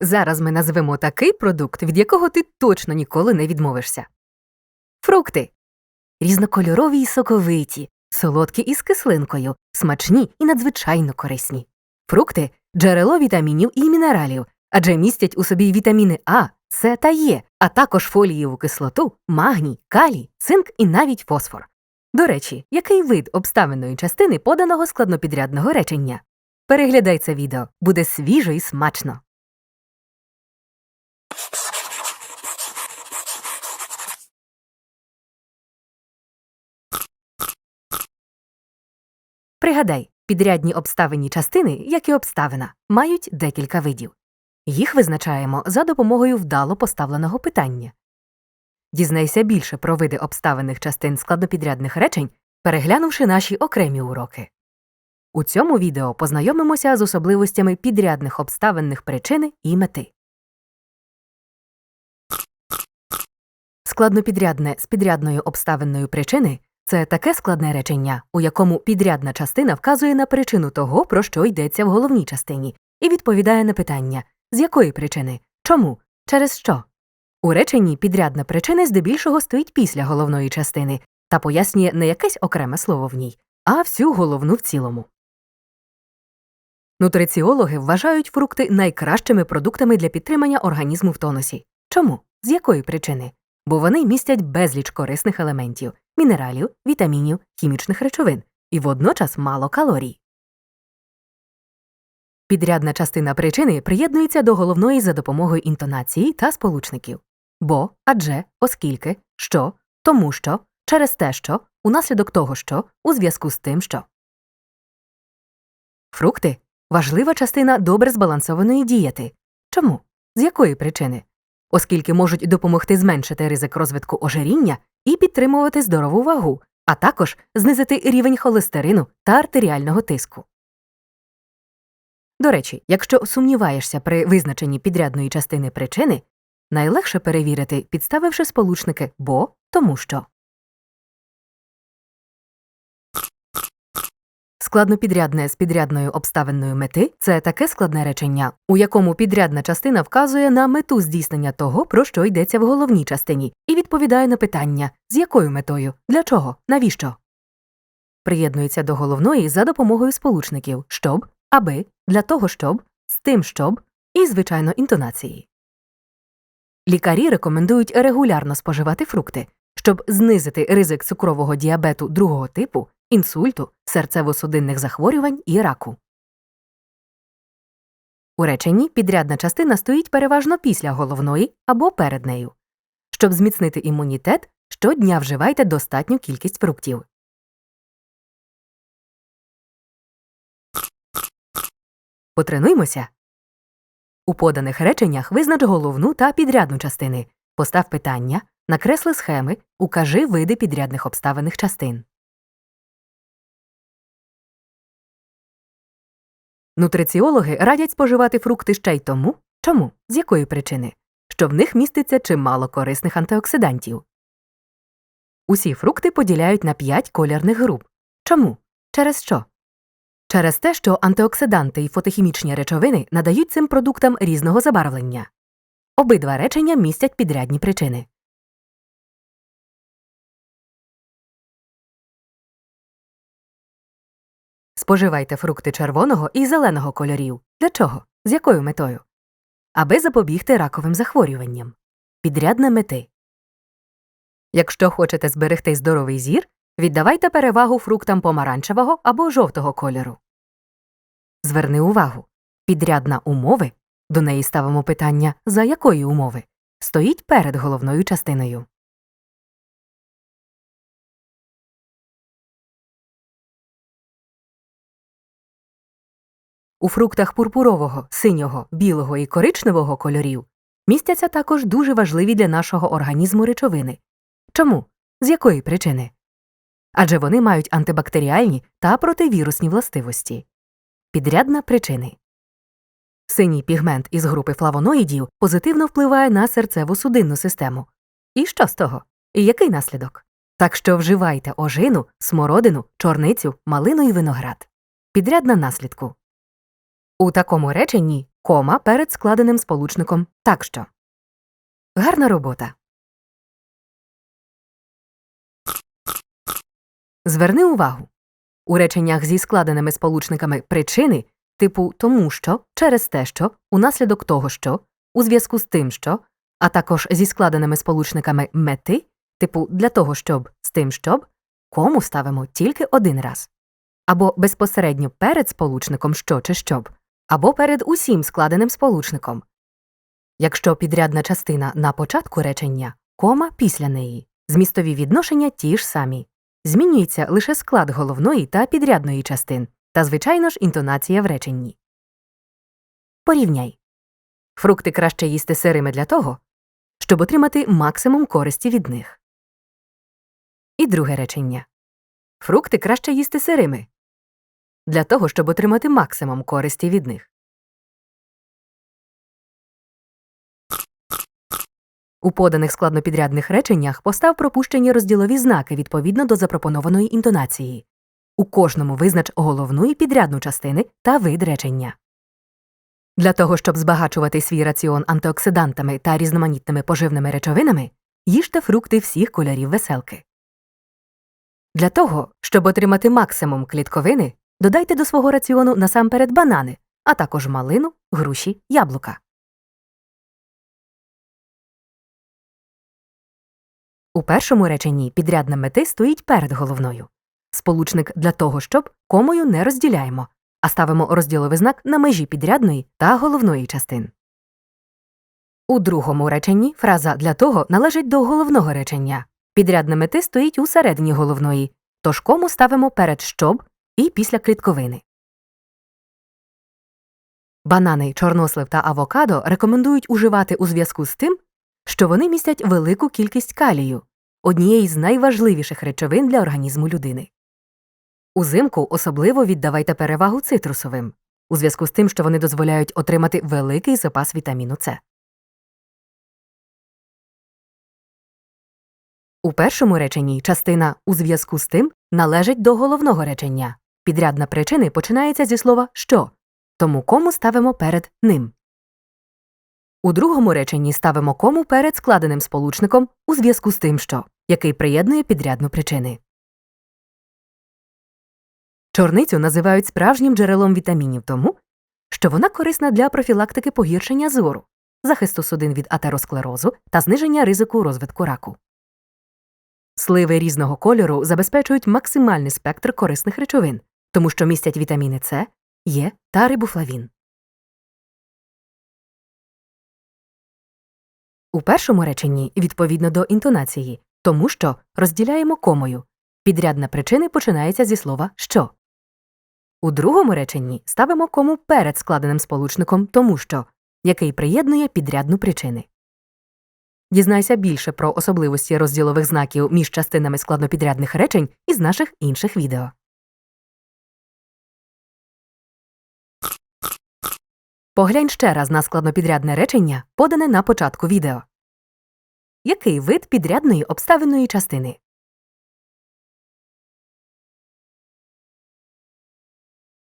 Зараз ми назвемо такий продукт, від якого ти точно ніколи не відмовишся. Фрукти різнокольорові й соковиті, солодкі із кислинкою, смачні і надзвичайно корисні. Фрукти джерело вітамінів і мінералів, адже містять у собі вітаміни А, С та Е, а також фолієву кислоту, магній, калій, цинк і навіть фосфор. До речі, який вид обставинної частини поданого складнопідрядного речення? Переглядай це відео, буде свіжо і смачно. Пригадай, підрядні обставинні частини, як і обставина, мають декілька видів. Їх визначаємо за допомогою вдало поставленого питання. Дізнайся більше про види обставинних частин складнопідрядних речень, переглянувши наші окремі уроки. У цьому відео познайомимося з особливостями підрядних обставинних причини і мети. Складнопідрядне з підрядною обставинною причини це таке складне речення, у якому підрядна частина вказує на причину того, про що йдеться в головній частині, і відповідає на питання з якої причини, чому, через що. У реченні підрядна причина здебільшого стоїть після головної частини та пояснює не якесь окреме слово в ній, а всю головну в цілому. Нутриціологи вважають фрукти найкращими продуктами для підтримання організму в тонусі. Чому? З якої причини? Бо вони містять безліч корисних елементів мінералів, вітамінів, хімічних речовин і водночас мало калорій. Підрядна частина причини приєднується до головної за допомогою інтонації та сполучників бо, адже, оскільки, що, тому що, через те, що, унаслідок того, що, у зв'язку з тим, що. Фрукти важлива частина добре збалансованої дієти. Чому? З якої причини? Оскільки можуть допомогти зменшити ризик розвитку ожиріння і підтримувати здорову вагу, а також знизити рівень холестерину та артеріального тиску. До речі, якщо сумніваєшся при визначенні підрядної частини причини, найлегше перевірити, підставивши сполучники бо тому що. Складнопідрядне з підрядною обставинною мети це таке складне речення, у якому підрядна частина вказує на мету здійснення того, про що йдеться в головній частині, і відповідає на питання з якою метою, для чого, навіщо. Приєднується до головної за допомогою сполучників щоб, аби, для того, щоб, з тим, щоб і, звичайно, інтонації. Лікарі рекомендують регулярно споживати фрукти, щоб знизити ризик цукрового діабету другого типу, інсульту, серцево-судинних захворювань і раку. У реченні підрядна частина стоїть переважно після головної або перед нею. Щоб зміцнити імунітет, щодня вживайте достатню кількість фруктів. Потренуймося. У поданих реченнях визнач головну та підрядну частини, постав питання, накресли схеми, укажи види підрядних обставиних частин. Нутриціологи радять споживати фрукти ще й тому, чому, з якої причини, що в них міститься чимало корисних антиоксидантів. Усі фрукти поділяють на п'ять колірних груп. Чому? Через що? Через те, що антиоксиданти і фотохімічні речовини надають цим продуктам різного забарвлення. Обидва речення містять підрядні причини. Споживайте фрукти червоного і зеленого кольорів. Для чого? З якою метою? Аби запобігти раковим захворюванням. Підрядна мети. Якщо хочете зберегти здоровий зір, віддавайте перевагу фруктам помаранчевого або жовтого кольору. Зверни увагу. Підрядна умови до неї ставимо питання за якої умови стоїть перед головною частиною. У фруктах пурпурового, синього, білого і коричневого кольорів містяться також дуже важливі для нашого організму речовини. Чому? З якої причини? Адже вони мають антибактеріальні та противірусні властивості. Підрядна причини. Синій пігмент із групи флавоноїдів позитивно впливає на серцево-судинну систему. І що з того? І який наслідок? Так що вживайте ожину, смородину, чорницю, малину і виноград. Підрядна наслідку. У такому реченні кома перед складеним сполучником так що. Гарна робота. Зверни увагу. У реченнях зі складеними сполучниками причини типу тому що, через те, що, унаслідок того, що, у зв'язку з тим, що, а також зі складеними сполучниками мети, типу для того, щоб, з тим, щоб, кому ставимо тільки один раз. Або безпосередньо перед сполучником що чи щоб, або перед усім складеним сполучником. Якщо підрядна частина на початку речення, кома після неї, змістові відношення ті ж самі. Змінюється лише склад головної та підрядної частин, та, звичайно ж, інтонація в реченні. Порівняй. Фрукти краще їсти сирими для того, щоб отримати максимум користі від них. І друге речення. Фрукти краще їсти сирими для того, щоб отримати максимум користі від них. У поданих складнопідрядних реченнях постав пропущені розділові знаки відповідно до запропонованої інтонації. У кожному визнач головну і підрядну частини та вид речення. Для того, щоб збагачувати свій раціон антиоксидантами та різноманітними поживними речовинами, їжте фрукти всіх кольорів веселки. Для того, щоб отримати максимум клітковини, додайте до свого раціону насамперед банани, а також малину, груші, яблука. У першому реченні підрядна мети стоїть перед головною. Сполучник для того, щоб комою не розділяємо, а ставимо розділовий знак на межі підрядної та головної частин. У другому реченні фраза для того належить до головного речення. Підрядна мети стоїть у середині головної, тож кому ставимо перед щоб і після клітковини. Банани, чорнослив та авокадо рекомендують уживати у зв'язку з тим, що вони містять велику кількість калію, однієї з найважливіших речовин для організму людини. Узимку особливо віддавайте перевагу цитрусовим, у зв'язку з тим, що вони дозволяють отримати великий запас вітаміну С. У першому реченні частина у зв'язку з тим належить до головного речення. Підрядна причини починається зі слова що, тому кому ставимо перед ним. У другому реченні ставимо кому перед складеним сполучником у зв'язку з тим, що, який приєднує підрядну причини. Чорницю називають справжнім джерелом вітамінів тому, що вона корисна для профілактики погіршення зору, захисту судин від атеросклерозу та зниження ризику розвитку раку. Сливи різного кольору забезпечують максимальний спектр корисних речовин, тому що містять вітаміни С, Е та рибуфлавін. У першому реченні відповідно до інтонації, тому що розділяємо комою. Підрядна причини починається зі слова що. У другому реченні ставимо кому перед складеним сполучником тому що, який приєднує підрядну причини. Дізнайся більше про особливості розділових знаків між частинами складнопідрядних речень із наших інших відео. Поглянь ще раз на складнопідрядне речення, подане на початку відео. Який вид підрядної обставинної частини?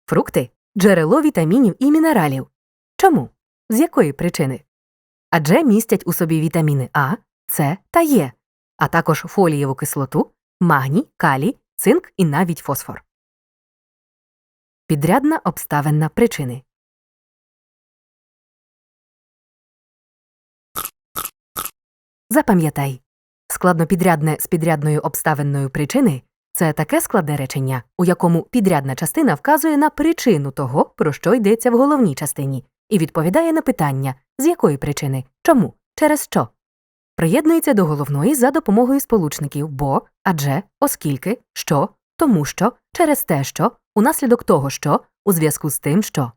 Фрукти джерело вітамінів і мінералів. Чому? З якої причини? Адже містять у собі вітаміни А, С та Е, а також фолієву кислоту, магній, калій, цинк і навіть фосфор. Підрядна обставинна причини. Запам'ятай, складнопідрядне з підрядною обставинною причини це таке складне речення, у якому підрядна частина вказує на причину того, про що йдеться в головній частині, і відповідає на питання, з якої причини, чому, через що. Приєднується до головної за допомогою сполучників бо, адже, оскільки, що, тому що, через те, що, унаслідок того, що, у зв'язку з тим, що.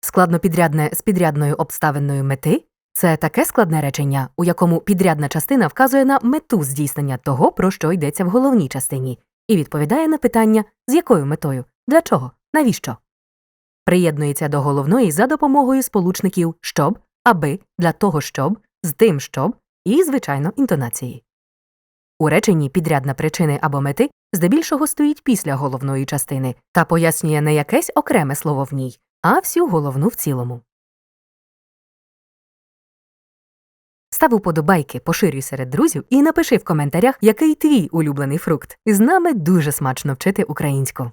Складнопідрядне з підрядною обставиною мети це таке складне речення, у якому підрядна частина вказує на мету здійснення того, про що йдеться в головній частині, і відповідає на питання, з якою метою, для чого, навіщо. Приєднується до головної за допомогою сполучників щоб, аби, для того, щоб, з тим, щоб і, звичайно, інтонації. У реченні підрядна причини або мети здебільшого стоїть після головної частини та пояснює не якесь окреме слово в ній, а всю головну в цілому. Став уподобайки, поширюй серед друзів і напиши в коментарях, який твій улюблений фрукт. З нами дуже смачно вчити українську.